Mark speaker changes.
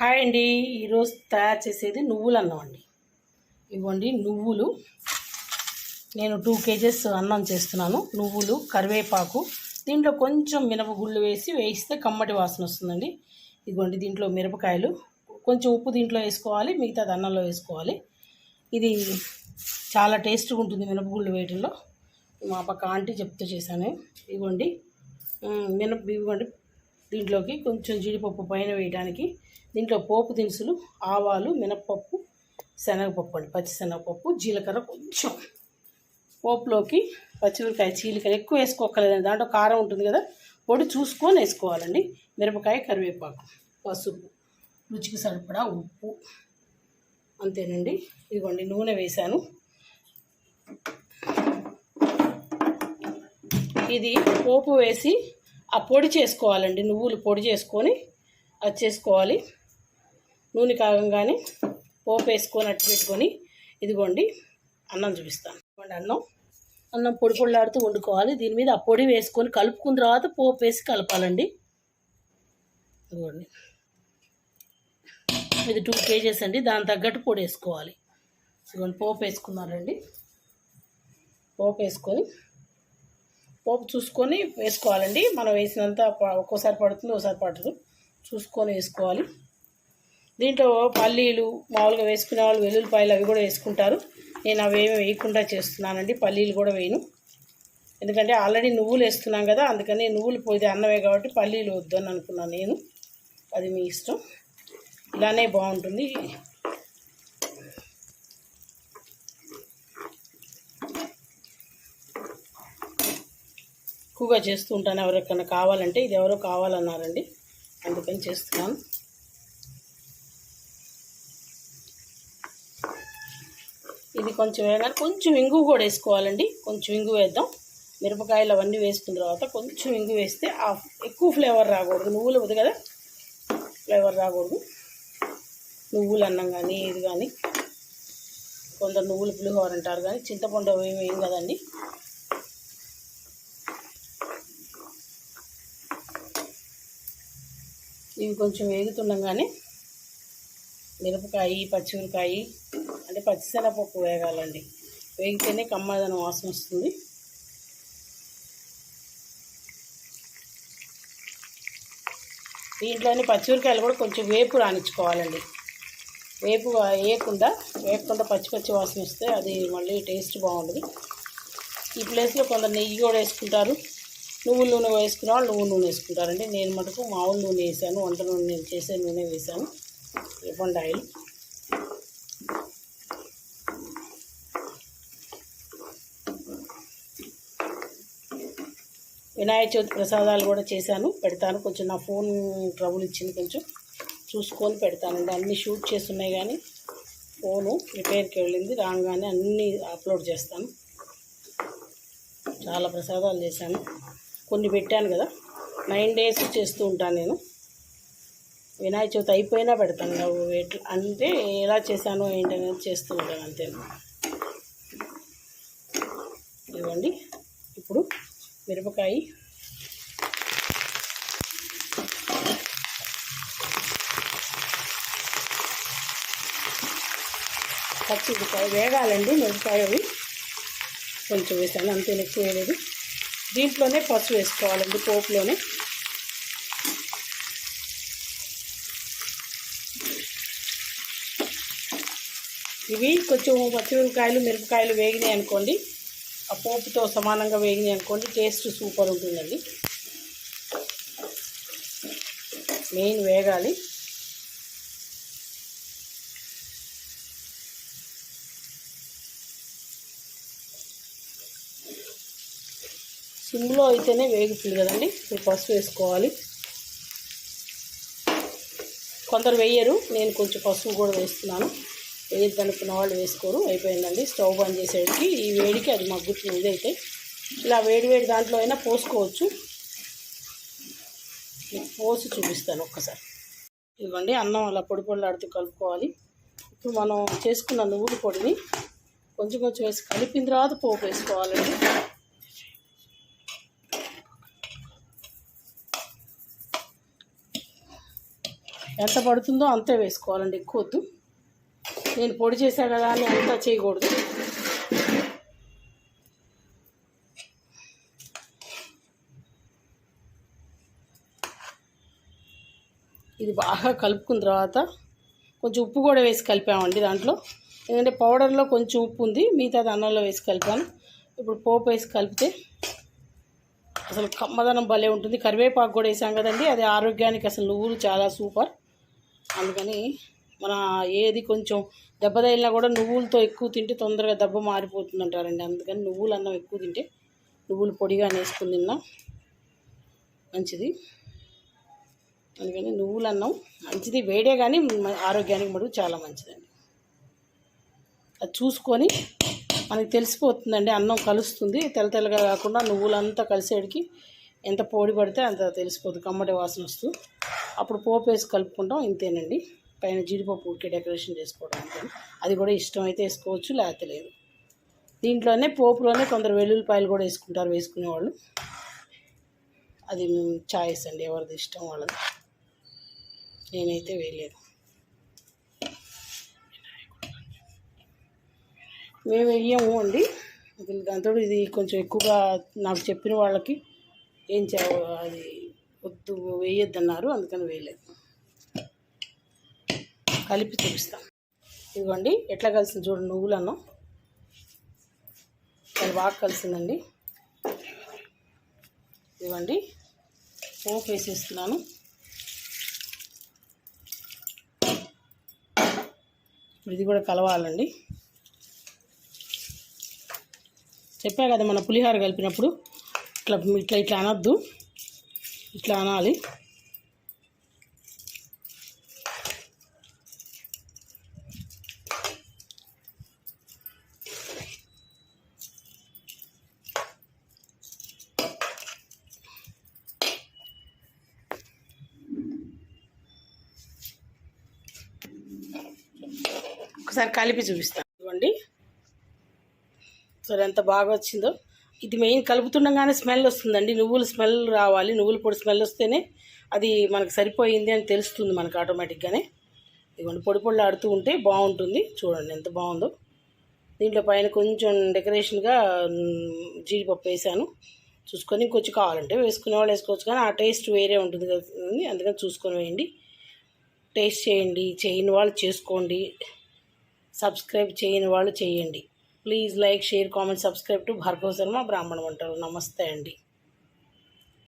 Speaker 1: Hi అండి. ఈరోజు తయారు చేసేది నువ్వులు అన్నం అండి. ఇవ్వండి నువ్వులు. నేను టూ కేజెస్ అన్నం చేస్తున్నాను. నువ్వులు కరివేపాకు దీంట్లో కొంచెం మినపగుళ్ళు వేసి వేయిస్తే కమ్మటి వాసన వస్తుందండి. ఇదిగోండి దీంట్లో మిరపకాయలు. కొంచెం ఉప్పు దీంట్లో వేసుకోవాలి మిగతాది అన్నంలో వేసుకోవాలి. ఇది చాలా టేస్ట్గా ఉంటుంది మినపగుళ్ళు వేయటంలో. మా పక్క ఆంటీ చెప్తూ చేశాను. ఇవ్వండి మినప ఇవ్వండి దీంట్లోకి కొంచెం జీడిపప్పు పైన వేయడానికి దీంట్లో పోపు దినుసులు ఆవాలు మినప్పప్పు శనగపప్పు అండి. పచ్చి శనగపప్పు జీలకర్ర కొంచెం. పోపులోకి పచ్చిమిరపకాయ చీలికలు ఎక్కువ వేసుకోకలేదండి దాంట్లో కారం ఉంటుంది కదా పొడి చూసుకొని వేసుకోవాలండి. మిరపకాయ కరివేపాకు పసుపు రుచికి సరిపడా ఉప్పు. అంతేనండి. ఇదిగోండి నూనె వేశాను. ఇది పోపు వేసి ఆ పొడి చేసుకోవాలండి నువ్వులు పొడి చేసుకొని అది చేసుకోవాలి. నూనె కాగంగానే పోపు వేసుకొని అట్టు పెట్టుకొని ఇదిగోండి అన్నం చూపిస్తాను. ఇదిగోండి అన్నం. అన్నం పొడి పొడిలాడుతూ వండుకోవాలి. దీని మీద ఆ పొడి వేసుకొని కలుపుకున్న తర్వాత పోపు వేసి కలపాలండి. ఇదిగోండి. ఇది టూ కేజెస్ అండి దాని తగ్గట్టు పొడి వేసుకోవాలి. ఇదిగోండి పోపు వేసుకున్నారండి పోపు వేసుకొని పోపు చూసుకొని వేసుకోవాలండి. మనం వేసినంత ఒక్కోసారి పడుతుంది ఒకసారి పడదు చూసుకొని వేసుకోవాలి. దీంట్లో పల్లీలు మామూలుగా వేసుకునే వాళ్ళు వెల్లుల్లిపాయలు అవి కూడా వేసుకుంటారు. నేను అవేమి వేయకుండా చేస్తున్నానండి. పల్లీలు కూడా వేయను. ఎందుకంటే ఆల్రెడీ నువ్వులు వేస్తున్నాం కదా అందుకని నువ్వులు పోతే అన్నమే కాబట్టి పల్లీలు వద్దని అనుకున్నాను నేను. అది మీ ఇష్టం. ఇలానే బాగుంటుంది. ఎక్కువగా చేస్తూ ఉంటాను. ఎవరికైనా కావాలంటే ఇది ఎవరో కావాలన్నారండి. అందుకని చేస్తున్నాను. ఇది కొంచెం వేగానే కొంచెం ఇంగు కూడా వేసుకోవాలండి. కొంచెం ఇంగు వేద్దాం. మిరపకాయలు అవన్నీ వేసుకున్న తర్వాత కొంచెం ఇంగు వేస్తే ఆ ఎక్కువ ఫ్లేవర్ రాకూడదు. నువ్వులు ఉంది కదా? ఫ్లేవర్ రాకూడదు. నువ్వులు అన్నం కానీ ఇది కానీ కొందరు నువ్వులు పులిహోర అంటారు కానీ చింతపండు ఏమి ఏం కదండి. ఇవి కొంచెం వేగుతుండగానే మిరపకాయ పచ్చిమిరకాయ అంటే పచ్చిసెనపప్పు వేగాలండి. వేగితేనే కమ్మదనం వాసన వస్తుంది. దీంట్లోని పచ్చిమిరకాయలు కూడా కొంచెం వేపు రాణించుకోవాలండి వేపు వేయకుండా వేయకుండా పచ్చి పచ్చి వాసన వస్తే అది మళ్ళీ టేస్ట్ బాగుంటుంది ఈ ప్లేస్లో కొందరు నెయ్యి కూడా వేసుకుంటారు. నువ్వుల నూనె వేసుకున్న వాళ్ళు నువ్వు నూనె వేసుకుంటారండి. నేను మటుకు మామూలు నూనె వేసాను వంట నూనె నేను చేసే నూనె వేసాను. రిఫండ్ ఆయిల్ వినాయక చవితి ప్రసాదాలు కూడా చేశాను పెడతాను. కొంచెం నా ఫోన్ ట్రబుల్ ఇచ్చింది కొంచెం. చూసుకొని పెడతానండి. అన్నీ షూట్ చేస్తున్నాయి కానీ ఫోను రిపేర్కి వెళ్ళింది రాగానే అన్నీ అప్లోడ్ చేస్తాను. చాలా ప్రసాదాలు చేశాను. కొన్ని పెట్టాను కదా. నైన్ డేస్ చేస్తూ ఉంటాను నేను. వినాయక చవితి అయిపోయినా పెడతాను. నువ్వు ఎట్లా అంటే ఎలా చేశాను ఏంటనేది చేస్తూ ఉంటాను అంతే. ఇవ్వండి ఇప్పుడు మిరపకాయ. పచ్చిమిరపకాయ వేగాలండి మిరపకాయ అవి కొంచెం వేసాను అంతే ఎక్కువ వేయలేదు దీంట్లోనే పసుపు వేసుకోవాలండి పోపులోనే. ఇవి కొంచెం పచ్చిమిరపకాయలు మిరపకాయలు వేగినాయి అనుకోండి ఆ పోపుతో సమానంగా వేగినాయి అనుకోండి టేస్ట్ సూపర్ ఉంటుందండి. మెయిన్ వేగాలి. సిమ్లో అయితేనే వేగుతుంది కదండి. మీరు పసుపు వేసుకోవాలి. కొందరు వేయరు. నేను కొంచెం పసుపు కూడా వేస్తున్నాను. వేయద్దు అనుకున్న వాళ్ళు వేసుకోరు. అయిపోయిందండి. స్టవ్ బంద్ చేసేటికి ఈ వేడికి అది మగ్గుతుంది. ఇదైతే ఇలా వేడి వేడి దాంట్లో అయినా పోసుకోవచ్చు. పోసి చూపిస్తాను ఒక్కసారి. ఇవ్వండి అన్నం అలా పొడి పొడిలాడుతూ కలుపుకోవాలి. ఇప్పుడు మనం చేసుకున్న నువ్వుల పొడిని కొంచెం కొంచెం వేసి కలిపిన తర్వాత పోపు వేసుకోవాలండి. ఎంత పడుతుందో అంతే వేసుకోవాలండి ఎక్కువ వద్దు నేను పొడి చేశా కదా అని అంతా చేయకూడదు. ఇది బాగా కలుపుకున్న తర్వాత కొంచెం ఉప్పు కూడా వేసి కలిపామండి దాంట్లో. ఎందుకంటే పౌడర్లో కొంచెం ఉప్పు ఉంది మిగతాది అన్నంలో వేసి కలిపాను. ఇప్పుడు పోపు వేసి కలిపితే అసలు కమ్మదనం భలే ఉంటుంది. కరివేపాకు కూడా వేసాం కదండి అది ఆరోగ్యానికి అసలు నువ్వులు చాలా సూపర్. అందుకని మన ఏది కొంచెం దెబ్బ తగిలినా కూడా నువ్వులతో ఎక్కువ తింటే తొందరగా దెబ్బ మారిపోతుంది అంటారండి అందుకని నువ్వులు అన్నం ఎక్కువ తింటే నువ్వులు పొడిగా వేసుకుని తిన్నా మంచిది. అందుకని నువ్వులు అన్నం మంచిది. వేడే కానీ ఆరోగ్యానికి మటుకు చాలా మంచిదండి. అది చూసుకొని మనకి తెలిసిపోతుందండి అన్నం కలుస్తుంది. తెల్ల తెల్లగా కాకుండా నువ్వులంతా కలిసేడికి ఎంత పొడి పడితే అంత తెలిసిపోతుంది కమ్మటి వాసన వస్తూ అప్పుడు పోపు వేసి కలుపుకుంటాం ఇంతేనండి. పైన జీడిపప్పు ఉడికి డెకరేషన్ చేసుకోవడం అంతే అది కూడా ఇష్టం అయితే వేసుకోవచ్చు లేకపోతే లేదు. దీంట్లోనే పోపులోనే కొందరు వెల్లుల్లిపాయలు కూడా వేసుకుంటారు వేసుకునేవాళ్ళు. అది చాయిస్ అండి ఎవరిది ఇష్టం వాళ్ళది. నేనైతే వేయలేదు. మేము వెయ్యము అండి. దాంతో ఇది కొంచెం ఎక్కువగా నాకు చెప్పిన వాళ్ళకి ఏం చే అది వద్దు వేయొద్దన్నారు అందుకని వేయలేదు. కలిపి చూపిస్తాం. ఇదిగోండి ఎట్లా కలిసింది చూడండి నువ్వులను. అది బాగా కలిసిందండి. ఇదిగోండి పోపు వేసేస్తున్నాను. ఇప్పుడు ఇది కూడా కలవాలండి. చెప్పా కదా మన పులిహోర కలిపినప్పుడు ఇట్లా ఇట్లా ఇట్లా అనొద్దు. ఇట్లా అనాలి. ఒకసారి కలిపి చూపిస్తాను ఇవ్వండి సరే ఎంత బాగా వచ్చిందో. ఇది మెయిన్ కలుపుతుండగానే స్మెల్ వస్తుందండి. నువ్వుల స్మెల్ రావాలి. నువ్వుల పొడి స్మెల్ వస్తేనే అది మనకు సరిపోయింది అని తెలుస్తుంది మనకు ఆటోమేటిక్గానే. ఇదిగోండి పొడి పొడి ఆడుతూ ఉంటే బాగుంటుంది. చూడండి ఎంత బాగుందో. దీంట్లో పైన కొంచెం డెకరేషన్గా జీడిపప్పు వేసాను. చూసుకొని ఇంకొంచెం కావాలంటే వేసుకునే వాళ్ళు వేసుకోవచ్చు కానీ ఆ టేస్ట్ వేరే ఉంటుంది కదా అందుకని చూసుకొని వేయండి. టేస్ట్ చేయండి. చేయని వాళ్ళు చేసుకోండి. సబ్స్క్రైబ్ చేయని వాళ్ళు చేయండి. Please like share comment subscribe to Bhargava Sharma బ్రాహ్మణ వంటలు నమస్తే అండి.